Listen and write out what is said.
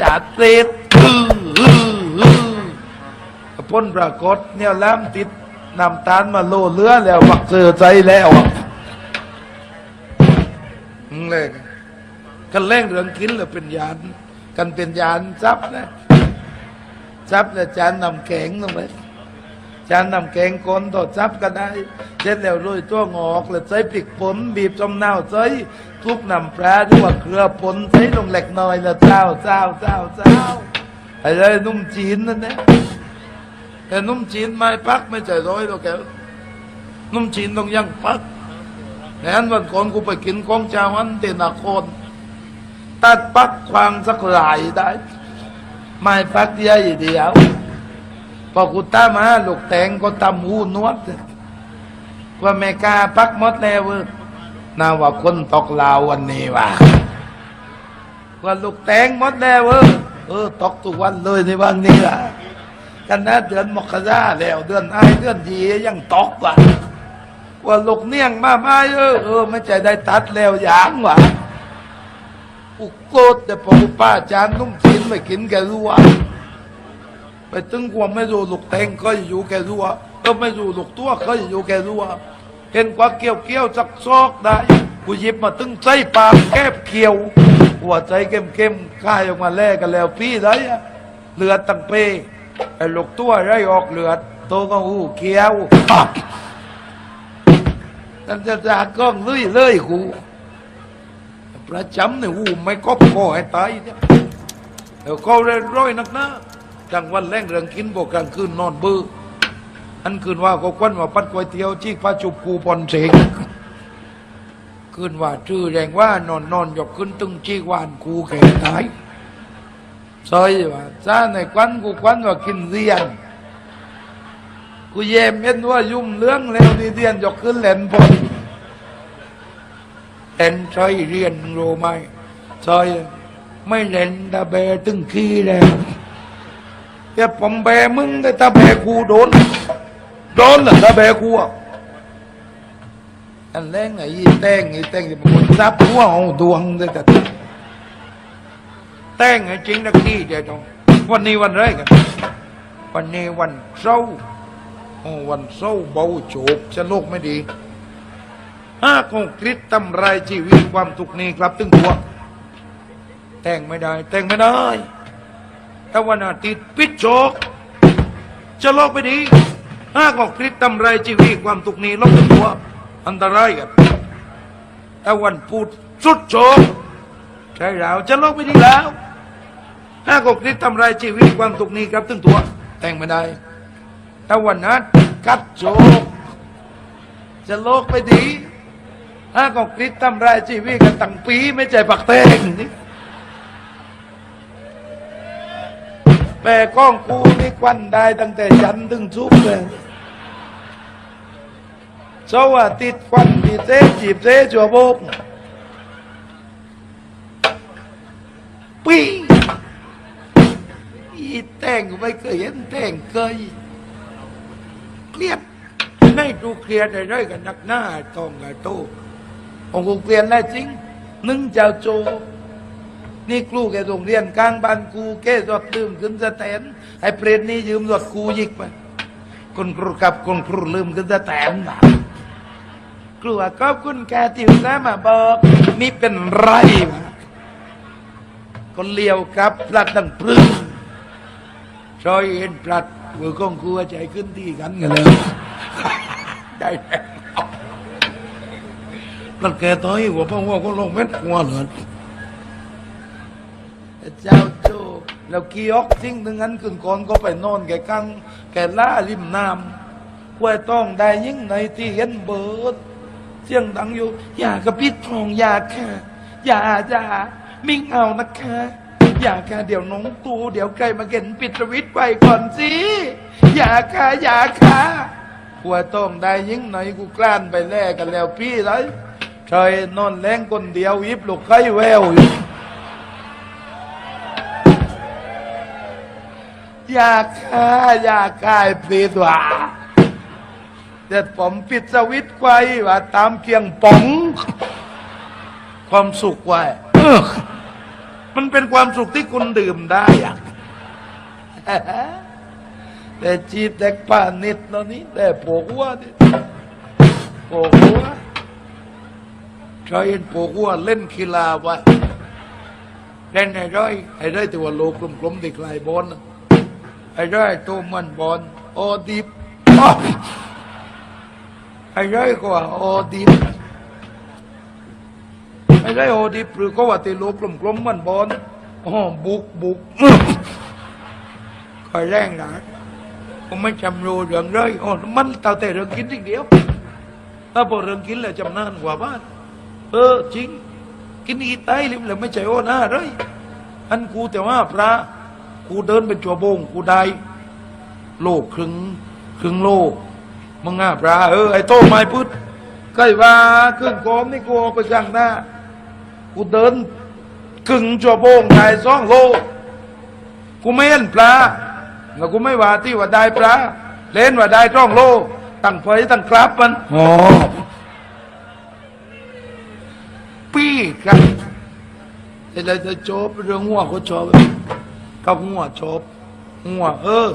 จัดเปรตพ้นปรากฏเนี่ยล้ำติดนำตาลมาโลเลือแล้วบักเสือใจแล้วเลยกันแล่งเรื่องกินหรือเป็นยาน กันเป็นยานจับนะจับแล้วจานนำแข็งลงไปานนำแกงคนต่อจับก็ได้เสร็จแล้วโรยตัวงอกแล้วใส่พริกป่นบีบจมเน่าใส่ทุกน้ำปลาหรือว่าเกลือป่นใส่ลงเล็กน้อยแล้วเจ้าเจ้าเจ้าเจ้าอะไรนุ่มจีนนั่นนะแต่นุ่มจีนไม่ปักไม่ใจร้อยหรอกแกนุ่มจีนต้องยังปักแนั้นวันก่อนกูไปกินของเจ้าอันเตนาโคนตัดปักควางสักหลายได้ไม่ปักใหญ่เดียว พอกูตามาลูกแตงก็ตำหูนวดว่าแม่กาปักมดแล้วเว้ยนาว่าคนตกลาววันนี้ว่ะว่าลูกแตงมดแล้วเออตกทุกวันเลยในวันนี้ล่ะกันนะเดือนมกราแล้วเดือนไอเดือนยียังตกว่ะว่าลูกเนียงมาไม่เออเออไม่ใจได้ตัดแล้วยางว่ะอุกโกรธแต่พอป้าจานนุ่มจีนไม่กินแกรู้ว่า ไปตึงกว่าไม่รู้ลูกแตงก็อยู่แกรัวก็ไม่รู้ลูกตัวก็อยู่แกรัวเห็นกว่าเกี่ยวเกี่ยวจักซอกได้กูหยิบมาตึงใจปากแก้บเกี่ยว หัวใจเข้มเข้มๆค่ายออกมาแลกกันแล้วพี่ได้อะเลือดตั้งเปไอ้ลูกตัวไรออกเลือดโตก็หูเกี่ยวนั่นจะจากกล้องเลยเลยกูประจำเนี่ยหูไม่ก็พอให้ตายเนี่ยเดี๋ยวเขาเร่ร้อยนักนะ กลางวันแรงเรื่องกินบอกกลางคืนนอนเบื่ออันคืนว่าก็ควันว่าปัดก๋วยเตี๋ยวจีพาจุบกูปอนเสงคืนว่าชื่อแรงว่านอนนอนหยกขึ้นตึงจี้วานกูแก่ตายซอยว่าซาในควันกูควันว่ากินเรียนกูเยมเอ็นว่ายุ่มเรื่องแล้วนี่เรียนหยกขึ้นเล่นพอเล่นซอยเรียนรู้ไหมซอยไม่เล่นตาแบตึงขี้แล้ว แต่ผมแบมึงแต่ตาแบกูโดน โดนเหรอตาแบกูอะอันแรงไอ้ยี่แต้งไอ้แต้งที่มันซับหัวเอาดวงเลยแต่แต้งไอ้จริงนะขี้เดียวจงวันนี้วันไรกันวันนี้วันเสาร์โอ้วันเสาร์เบาโฉบจะโลกไม่ดีห้าคงคริสตำรายชีวิตความทุกข์นี้ครับตึงตัวแต่งไม่ได้ แต่งไม่ได้ ถ้าวันอาทิตย์ปิดโจกจะลอกไปดีหากออกคริสตำไรชีวิตความตุกนี้ลบตัว อันตรายกันถ้าวันพูดสุดโจกใช่แล้วจะลอกไปดีแล้วหากออกคริสตำไรชีวิตความตุกนี้ครับตึงตัว แต่งไม่ได้ถ้าวันนั้นกัดโจกจะโลกไปดีหากออกคริสตำไรชีวิตกันตั้งปีไม่ใจปักแตงนี่ แม่ก้องกูนี่ควันได้ตั้งแต่ยันถึงชุบเลยเสาร์อาทิตย์ควันปีเซ่จีบเซ่จัวโบกปีอีแต่งไม่เคยเห็นแต่งเคยเครียดไม่ดูเครียดอะไรกันนักหน้าตองไงโตของกูเครียดแล้จริงนึ่งเจ้าโจ นี่ครูแกโรงเรียนกลางบ้านกูแกรถลืมขึ้นสแตนไอ้เปรตนี่ยืมรถกูยิกไปคนครูกับคนครูลืมขึ้นสแตนนะครูว่าก็คุณแกติวนะมาบอกนี่เป็นไรวะคนเลี้ยวกับพลัดดังพรึงซอยเห็นพลัดมือของครูใจขึ้นที่กันกันเลยได้แล้วพลัดแกต้อยหัวพ่อว่าก็ลงเม็ดหัวเหลือ เจ้าโจแล้วกีออกทิ้งถึงนั้นขึ้นก่อนก็ไปนอนแกกังแกล่าริมน้ำควยต้องได้ยิ่งในที่เห็นเบิดเสียงดังอยู่อย่ากระปิดทองอย่าค่ะอย่าอย่ามิ่งเอานะคะอย่าค่ะเดี๋ยวน้องตูเดี๋ยวใครมาเห็นปิดสวิตช์ไปก่อนสิอย่าค่ะอย่าค่ะควยต้องได้ยิ่งหนกูกล้านไปแลกกันแล้วพี่เลยชอยนอนแรงคนเดียวยิบลูกไข่แววอยู่ อยากฆ่าอยากฆ่าไอ้ปีดว่าแต่ผมปิดสวิตช์ไว้ว่าตามเกียงป๋อง ความสุขไว้เออมันเป็นความสุขที่คุณดื่มได้อะแต่จีบเด็กป่านิดแล้วนี้แต่ปวกหัวนี่ปวกหัวใช้ปวกหัวเล่นกีฬาไปเล่นไอ้ร้อยไอ้ร้อยตัวโลกลมๆติดลายบอลน่ะ ไอ้ร้อยตัวมันบอลโอดิบอ้ไอ้ร้อยก็ว่าโอดิบไอ้ร้อยโอดิบหรือก็ว่าตีโลกลมๆมันบอลอ๋อบุกบุกคอยแรงหนาผมไม่จำรู้เรื่องเลยโอ้มันเต่าแต่เรื่องกินสิ่งเดียวถ้าพอเรื่องกินแล้วจำนานกว่าบ้าน เออจริง กินอีไตลิมแล้วไม่ใช่โอ้หน้าเลยอันกูแต่ว่าพระ กูเดินเป็นจัวโบงกูได้ โลกครึ่งครึ่งโลกมึงอะพระเออไอ้โตไม่พุทธใกล้ว่าเครื่องกรอมนี่กูเอาไปจ้างหน้า กูเดินครึ่งจัวโบงได้สองโลกูไม่เห็นปลาแล้วกูไม่ว่าที่ว่าได้ปลาเล่นว่าได้จ้องโลตั้งไฟตั้งกราบมันอ๋อปี้ครับแต่เราจะจบเรื่องหัวเขาชอบ กับหัวชอบหัวเออ